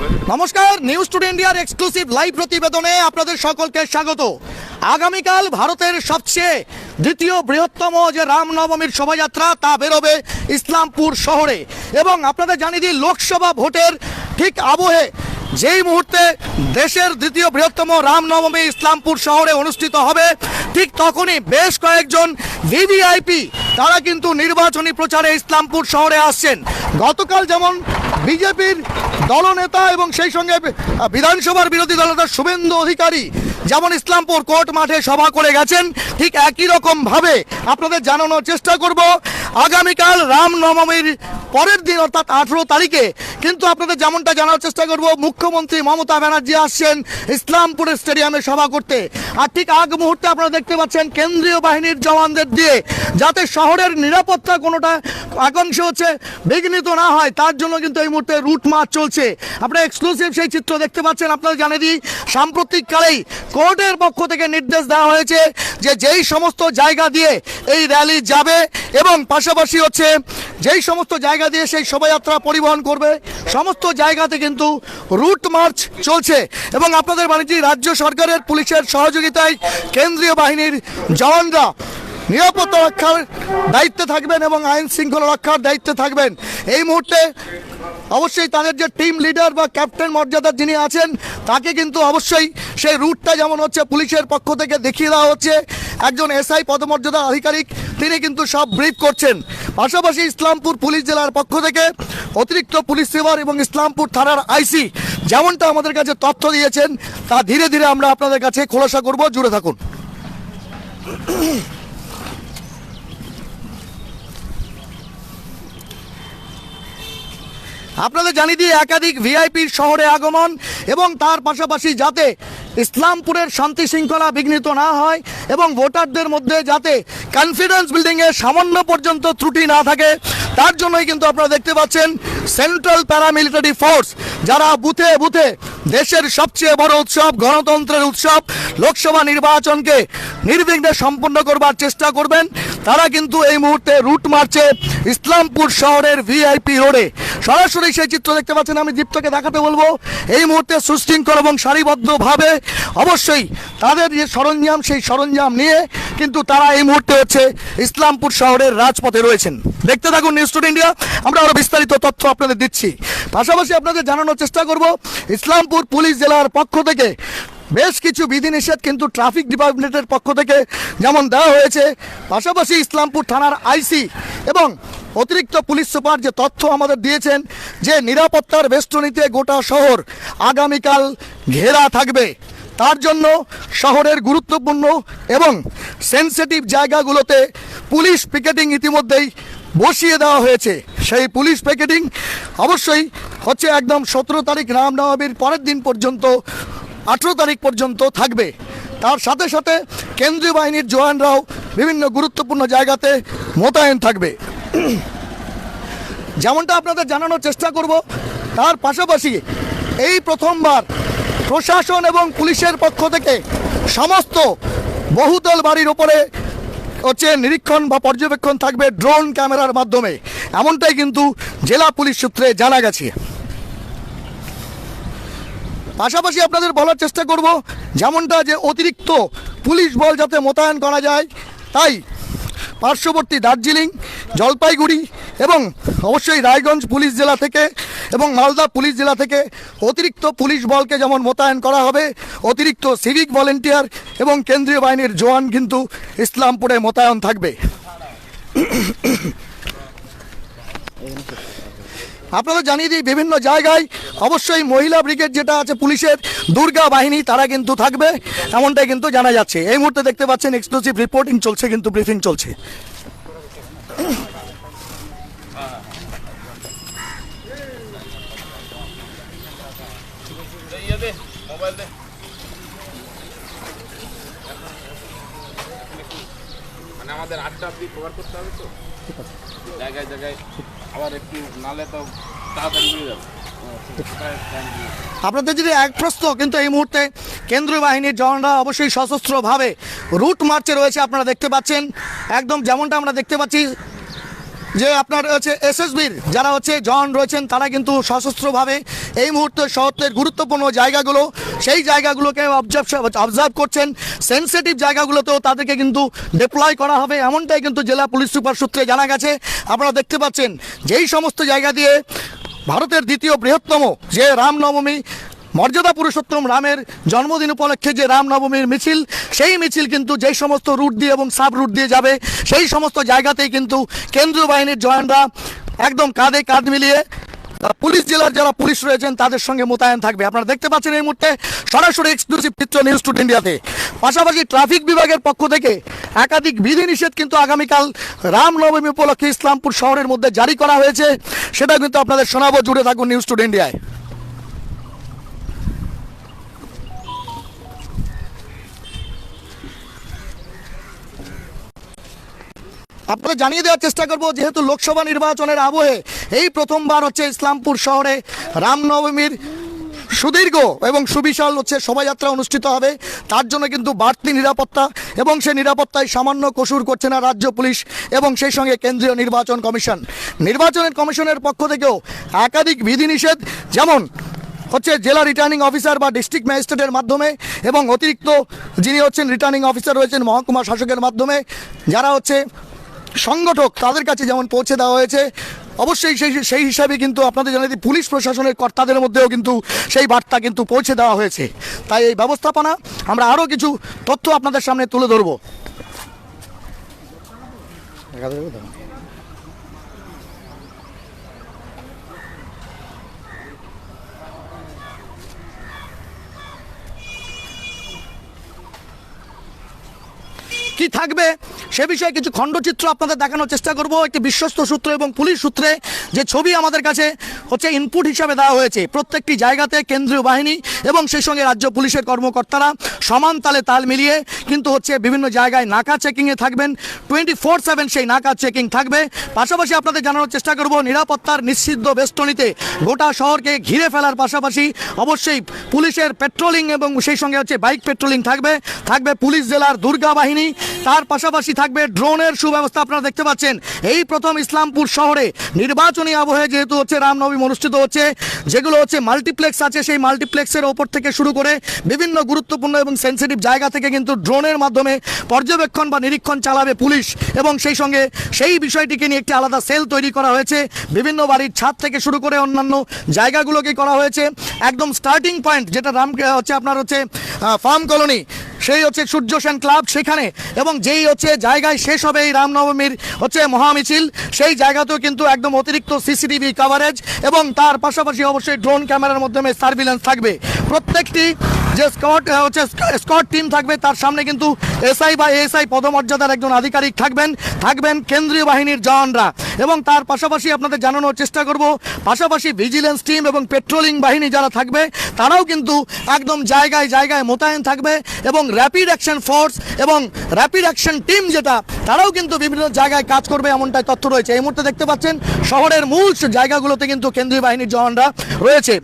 নমস্কার news today ইন্ডিয়ার exclusive live প্রতিবেদনে আপনাদের সকলকে স্বাগত। আগামীকাল ভারতের সবচেয়ে দ্বিতীয় বৃহত্তম যে রামনবমীর শোভাযাত্রা, তা বেরোবে ইসলামপুর শহরে। এবং আপনাদের জানিয়ে দিই, লোকসভা ভোটের ঠিক আবহে যেই মুহূর্তে দেশের দ্বিতীয় বৃহত্তম রামনবমী ইসলামপুর শহরে অনুষ্ঠিত হবে, ঠিক তখনই বেশ কয়েকজন ভিভিআইপি তারা কিন্তু নির্বাচনী প্রচারে ইসলামপুর শহরে আসছেন। গতকাল যেমন বিজেপির দলনেতা এবং সেই সঙ্গে বিধানসভার বিরোধী দলনেতা শুভেন্দু অধিকারী যেমন ইসলামপুর কোর্ট মাঠে সভা করে গেছেন, ঠিক একই রকম ভাবে আপনাদের জানানোর চেষ্টা করব। আগামীকাল রামনবমীর পরের দিন, অর্থাৎ আঠেরো তারিখে কিন্তু আপনাদের যেমনটা জানার চেষ্টা করব, মুখ্যমন্ত্রী মমতা ব্যানার্জি আসছেন ইসলামপুরের স্টেডিয়ামে সভা করতে। আর ঠিক আগ মুহূর্তে আপনারা দেখতে পাচ্ছেন কেন্দ্রীয় বাহিনীর জওয়ানদের দিয়ে, যাতে শহরের নিরাপত্তা কোনোটা আকাংশ হচ্ছে, বিঘ্নিত না হয়, তার জন্য কিন্তু এই মুহূর্তে রুট মার্চ চলছে। আপনারা এক্সক্লুসিভ সেই চিত্র দেখতে পাচ্ছেন আপনারা জানিয়ে দিই, সাম্প্রতিককালেই কোর্টের পক্ষ থেকে নির্দেশ দেওয়া হয়েছে যে যেই সমস্ত জায়গা দিয়ে এই র্যালি যাবে এবং পাশাপাশি হচ্ছে যেই সমস্ত জায়গা দিয়ে সেই শোভাযাত্রা পরিবহন করবে, সমস্ত জায়গাতে কিন্তু রুট মার্চ চলছে। এবং আপনাদের বাণিজ্য রাজ্য সরকারের পুলিশের সহযোগিতায় কেন্দ্রীয় বাহিনীর জওয়ানরা নিরাপত্তা রক্ষার দায়িত্বে থাকবেন এবং আইন শৃঙ্খলা রক্ষার দায়িত্বে থাকবেন। এই মুহূর্তে অবশ্যই তাদের যে টিম লিডার বা ক্যাপ্টেন মর্যাদার যিনি আছেন, তাকে কিন্তু অবশ্যই সেই রুটটা যেমন হচ্ছে পুলিশের পক্ষ থেকে দেখিয়ে দেওয়া হচ্ছে। একজন এসআই পদমর্যাদা আধিকারিক, তিনি কিন্তু সব ব্রিফ করছেন। পাশাপাশি ইসলামপুর পুলিশ জেলার পক্ষ থেকে অতিরিক্ত পুলিশ সেবার এবং ইসলামপুর থানার আইসি যেমনটা আমাদের কাছে তথ্য দিয়েছেন, তা ধীরে ধীরে আমরা আপনাদের কাছে খোলাসা করব। জুড়ে থাকুন। আপনাদের জানিয়ে দিয়ে একাধিক ভিআইপির শহরে আগমন এবং তার পাশাপাশি যাতে ইসলামপুরের শান্তি শৃঙ্খলা বিঘ্নিত না হয় এবং ভোটারদের মধ্যে যাতে কনফিডেন্স বিল্ডিংয়ে সামান্য পর্যন্ত ত্রুটি না থাকে তার জন্যই কিন্তু আপনারা দেখতে পাচ্ছেন সেন্ট্রাল প্যারামিলিটারি ফোর্স যারা বুথে বুথে দেশের সবচেয়ে বড় উৎসব, গণতন্ত্রের উৎসব, লোকসভা নির্বাচনকে নির্বিঘ্নে সম্পন্ন করবার চেষ্টা করবেন। তারা কিন্তু এই মুহূর্তে রুট মারছে ইসলামপুর শহরের ভিআইপি রোডে সরাসরি সেই চিত্র দেখতে পাচ্ছেন, আমি দীপ্তকে দেখাতে বলব। এই মুহূর্তে সুশৃঙ্খল এবং সারিবদ্ধভাবে অবশ্যই তাদের যে সরঞ্জাম, সেই সরঞ্জাম নিয়ে কিন্তু তারা এই মুহূর্তে হচ্ছে ইসলামপুর শহরের রাজপথে রয়েছেন। দেখতে থাকুন নিউজ টুডে ইন্ডিয়া আমরা আরও বিস্তারিত তথ্য আপনাদের দিচ্ছি। পাশাপাশি আপনাদের জানানোর চেষ্টা করব, ইসলামপুর পুলিশ জেলার পক্ষ থেকে বেশ কিছু বিধিনিষেধ কিন্তু ট্রাফিক ডিপার্টমেন্টের পক্ষ থেকে যেমন দেওয়া হয়েছে, পাশাপাশি ইসলামপুর থানার আইসি এবং অতিরিক্ত পুলিশ সুপার যে তথ্য আমাদের দিয়েছেন যে নিরাপত্তার বেষ্টনীতে গোটা শহর আগামীকাল ঘেরা থাকবে। তার জন্য শহরের গুরুত্বপূর্ণ এবং সেন্সিটিভ জায়গাগুলোতে পুলিশ পিকেটিং ইতিমধ্যেই বসিয়ে দেওয়া হয়েছে। সেই পুলিশ পিকেটিং অবশ্যই হচ্ছে একদম সতেরো তারিখ রামনবমীর পরের দিন পর্যন্ত, আঠেরো তারিখ পর্যন্ত থাকবে। তার সাথে সাথে কেন্দ্রীয় বাহিনীর জওয়ানরাও বিভিন্ন গুরুত্বপূর্ণ জায়গাতে মোতায়েন থাকবে। যেমনটা আপনাদের জানানোর চেষ্টা করব, তার পাশাপাশি এই প্রথমবার প্রশাসন এবং পুলিশের পক্ষ থেকে সমস্ত বহুতল বাড়ির ওপরে হচ্ছে নিরীক্ষণ বা পর্যবেক্ষণ থাকবে ড্রোন ক্যামেরার মাধ্যমে। এমনটাই কিন্তু জেলা পুলিশ সূত্রে জানা গেছে। পাশাপাশি আপনাদের বলার চেষ্টা করব, যেমনটা যে অতিরিক্ত পুলিশ বল যাতে মোতায়েন করা যায়, তাই পার্শ্ববর্তী দার্জিলিং, জলপাইগুড়ি এবং অবশ্যই রায়গঞ্জ পুলিশ জেলা থেকে এবং মালদা পুলিশ জেলা থেকে অতিরিক্ত পুলিশ বলকে যেমন মোতায়েন করা হবে, অতিরিক্ত সিভিক ভলেন্টিয়ার এবং কেন্দ্রীয় বাহিনীর জওয়ান কিন্তু ইসলামপুরে মোতায়েন থাকবে। আপনারা জানিয়ে দিই, বিভিন্ন জায়গায় অবশ্যই মহিলা ব্রিগেড যেটা আছে পুলিশের, দুর্গা বাহিনী তারা কিন্তু থাকবে, এমনটাই কিন্তু জানা যাচ্ছে। এই মুহূর্তে দেখতে পাচ্ছেন এক্সক্লুসিভ রিপোর্টিং চলছে, কিন্তু ব্রিফিং চলছে। দে মোবাইল দে। মানে আমাদের আটটা অব্দি কভার করতে হবে তো? জায়গায় জায়গায়। আবার একটু নালে তো তাড়াতাড়ি হয়ে যাবে। আপনাদের যদি এক প্রশ্ন কিন্তু এই মুহূর্তে কেন্দ্রীয় বাহিনীর জওয়ানরা অবশ্যই সশস্ত্রভাবে রুট মার্চে রয়েছে আপনারা দেখতে পাচ্ছেন। একদম যেমনটা আমরা দেখতে পাচ্ছি যে আপনার হচ্ছে এসএসবির যারা হচ্ছে জন রয়েছেন, তারা কিন্তু সশস্ত্রভাবে এই মুহূর্তে শহরের গুরুত্বপূর্ণ জায়গাগুলো, সেই জায়গাগুলোকে অবজার্ভ অবজার্ভ করছেন। সেন্সিটিভ জায়গাগুলোতেও তাদেরকে কিন্তু ডিপ্লয় করা হবে। এমনটাই কিন্তু জেলা পুলিশ সুপার সূত্রে জানা গেছে। আপনারা দেখতে পাচ্ছেন, যেই সমস্ত জায়গা দিয়ে ভারতের দ্বিতীয় বৃহত্তম যে রামনবমী মর্যাদা পুরুষোত্তম রামের জন্মদিন উপলক্ষে যে রামনবমীর মিছিল, সেই মিছিল কিন্তু যেই সমস্ত রুট দিয়ে এবং সাব রুট দিয়ে যাবে, সেই সমস্ত জায়গাতেই কিন্তু কেন্দ্রীয় বাহিনীর জওয়ানরা একদম কাঁধে কাঁধ মিলিয়ে পুলিশ জেলার যারা পুলিশ রয়েছেন, তাদের সঙ্গে মোতায়েন থাকবে। আপনারা দেখতে পাচ্ছেন এই মুহূর্তে সরাসরি এক্সক্লুসিভ চিত্র নিউজ টু ইন্ডিয়াতে পাশাপাশি ট্রাফিক বিভাগের পক্ষ থেকে একাধিক বিধিনিষেধ কিন্তু আগামীকাল রামনবমী উপলক্ষে ইসলামপুর শহরের মধ্যে জারি করা হয়েছে। সেটা কিন্তু আপনাদের শোনাবো। জুড়ে থাকুন নিউজ টুড ইন্ডিয়ায় আপনাদের জানিয়ে দেওয়ার চেষ্টা করব, যেহেতু লোকসভা নির্বাচনের আবহে এই প্রথমবার হচ্ছে ইসলামপুর শহরে রামনবমীর সুদীর্ঘ এবং সুবিশাল হচ্ছে শোভাযাত্রা অনুষ্ঠিত হবে। তার জন্য কিন্তু বাড়তি নিরাপত্তা এবং সেই নিরাপত্তায় সামান্য কসুর করছে না রাজ্য পুলিশ এবং সেই সঙ্গে কেন্দ্রীয় নির্বাচন কমিশন। নির্বাচনের কমিশনের পক্ষ থেকেও একাধিক বিধিনিষেধ, যেমন হচ্ছে জেলা রিটার্নিং অফিসার বা ডিস্ট্রিক্ট ম্যাজিস্ট্রেটের মাধ্যমে এবং অতিরিক্ত যিনি হচ্ছেন রিটার্নিং অফিসার রয়েছেন মহকুমা শাসকের মাধ্যমে, যারা হচ্ছে সংগঠক তাদের কাছে যেমন পৌঁছে দেওয়া হয়েছে অবশ্যই সেই সেই হিসাবে কিন্তু আপনাদের জানিয়ে দিই, পুলিশ প্রশাসনের কর্তাদের মধ্যেও কিন্তু সেই বার্তা কিন্তু পৌঁছে দেওয়া হয়েছে। তাই এই ব্যবস্থাপনা আমরা আরও কিছু তথ্য আপনাদের সামনে তুলে ধরবো। কি থাকবে? সে বিষয়ে কিছু খণ্ডচিত্র আপনাদের দেখানোর চেষ্টা করব। একটি বিশ্বস্ত সূত্র এবং পুলিশ সূত্রে যে ছবি আমাদের কাছে হচ্ছে ইনপুট হিসাবে দেওয়া হয়েছে। প্রত্যেকটি জায়গাতে কেন্দ্রীয় বাহিনী এবং সেই সঙ্গে রাজ্য পুলিশের কর্মকর্তারা সমান তালে তাল মিলিয়ে কিন্তু হচ্ছে বিভিন্ন জায়গায় নাকা চেকিংয়ে থাকবেন। টোয়েন্টি ফোর সেভেন সেই নাকা চেকিং থাকবে। পাশাপাশি আপনাদের জানানোর চেষ্টা করব, নিরাপত্তার নিশ্চিদ্ধ বেষ্টনীতে গোটা শহরকে ঘিরে ফেলার পাশাপাশি অবশ্যই পুলিশের পেট্রোলিং এবং সেই সঙ্গে হচ্ছে বাইক পেট্রোলিং থাকবে। থাকবে পুলিশ জেলার দুর্গা বাহিনী। তার পাশাপাশি থাকবে ড্রোনের সুব্যবস্থা আপনারা দেখতে পাচ্ছেন। এই প্রথম ইসলামপুর শহরে নির্বাচনী আবহে যেহেতু হচ্ছে রামনবমী অনুষ্ঠিত হচ্ছে, যেগুলো হচ্ছে মাল্টিপ্লেক্স আছে, সেই মাল্টিপ্লেক্সের ওপর থেকে শুরু করে বিভিন্ন গুরুত্বপূর্ণ এবং সেন্সিটিভ জায়গা থেকে কিন্তু ড্রোনের মাধ্যমে পর্যবেক্ষণ বা নিরীক্ষণ চালাবে পুলিশ। এবং সেই সঙ্গে সেই বিষয়টিকে নিয়ে একটি আলাদা সেল তৈরি করা হয়েছে। বিভিন্ন বাড়ির ছাদ থেকে শুরু করে অন্যান্য জায়গাগুলোকে করা হয়েছে। একদম স্টার্টিং পয়েন্ট যেটা রাম, হচ্ছে আপনার হচ্ছে ফার্ম কলোনি সেই হচ্ছে সূর্য সেন ক্লাব সেখানে। এবং যেই হচ্ছে জায়গায় শেষ হবে এই রামনবমীর হচ্ছে মহামিছিল, সেই জায়গাতেও কিন্তু একদম অতিরিক্ত সিসিটিভি কভারেজ এবং তার পাশাপাশি অবশ্যই ড্রোন ক্যামেরার মাধ্যমে সার্ভিলেন্স থাকবে। প্রত্যেকটি যে স্কট হচ্ছে স্কট টিম থাকবে, তার সামনে কিন্তু এসআই বা এএসআই পদমর্যাদার একজন আধিকারিক থাকবেন থাকবেন কেন্দ্রীয় বাহিনীর জওয়ানরা। এবং তার পাশাপাশি আপনাদের জানানোর চেষ্টা করব, পাশাপাশি ভিজিলেন্স টিম এবং পেট্রোলিং বাহিনী যারা থাকবে, তারাও কিন্তু একদম জায়গায় জায়গায় মোতায়েন থাকবে এবং র্যাপিড অ্যাকশন ফোর্স এবং র্যাপিড অ্যাকশন টিম যেটা, তারাও কিন্তু বিভিন্ন জায়গায় কাজ করবে এমনটাই তথ্য রয়েছে। এই মুহূর্তে দেখতে পাচ্ছেন, শহরের মূল জায়গাগুলোতে কিন্তু কেন্দ্রীয় বাহিনীর জওয়ানরা রয়েছে।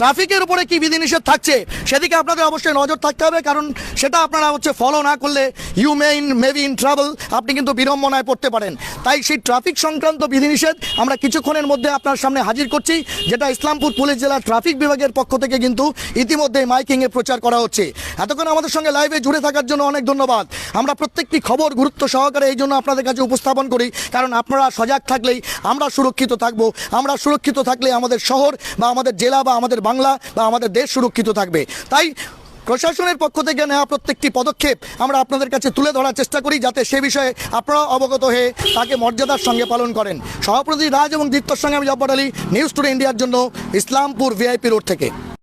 ট্রাফিকের উপরে কি বিধিনিষেধ থাকছে? সেদিকে আপনাদের অবশ্যই নজর থাকতে হবে, কারণ সেটা আপনারা হচ্ছে ফলো না করলে you may in maybe in travel আপনি কিন্তু বিড়ম্বনায় পড়তে পারেন। তাই সেই ট্রাফিক সংক্রান্ত বিধিনিষেধ আমরা কিছুক্ষণের মধ্যে আপনার সামনে হাজির করছি, যেটা ইসলামপুর পুলিশ জেলার ট্রাফিক বিভাগের পক্ষ থেকে কিন্তু ইতিমধ্যে মাইকিংয়ে প্রচার করা হচ্ছে। এতক্ষণ আমাদের সঙ্গে লাইভে জুড়ে থাকার জন্য অনেক ধন্যবাদ। আমরা প্রত্যেকটি খবর গুরুত্ব সহকারে এই জন্য আপনাদের কাছে উপস্থাপন করি, কারণ আপনারা সজাগ থাকলেই আমরা সুরক্ষিত থাকব। আমরা সুরক্ষিত থাকলে আমাদের শহর বা আমাদের জেলা বা আমাদের বাংলা বা আমাদের দেশ সুরক্ষিত থাকবে। তাই প্রশাসনের পক্ষ থেকে নেওয়া প্রত্যেকটি পদক্ষেপ আমরা আপনাদের কাছে তুলে ধরার চেষ্টা করি যাতে সে বিষয়ে আপনারা অবগত হয়ে তাকে মর্যাদার সঙ্গে পালন করেন। সভাপতি রাজ এবং দীপ্তর সঙ্গে আমি জব্বর আলী নিউজ টুডে ইন্ডিয়ার জন্য ইসলামপুর ভিআইপি রোড থেকে।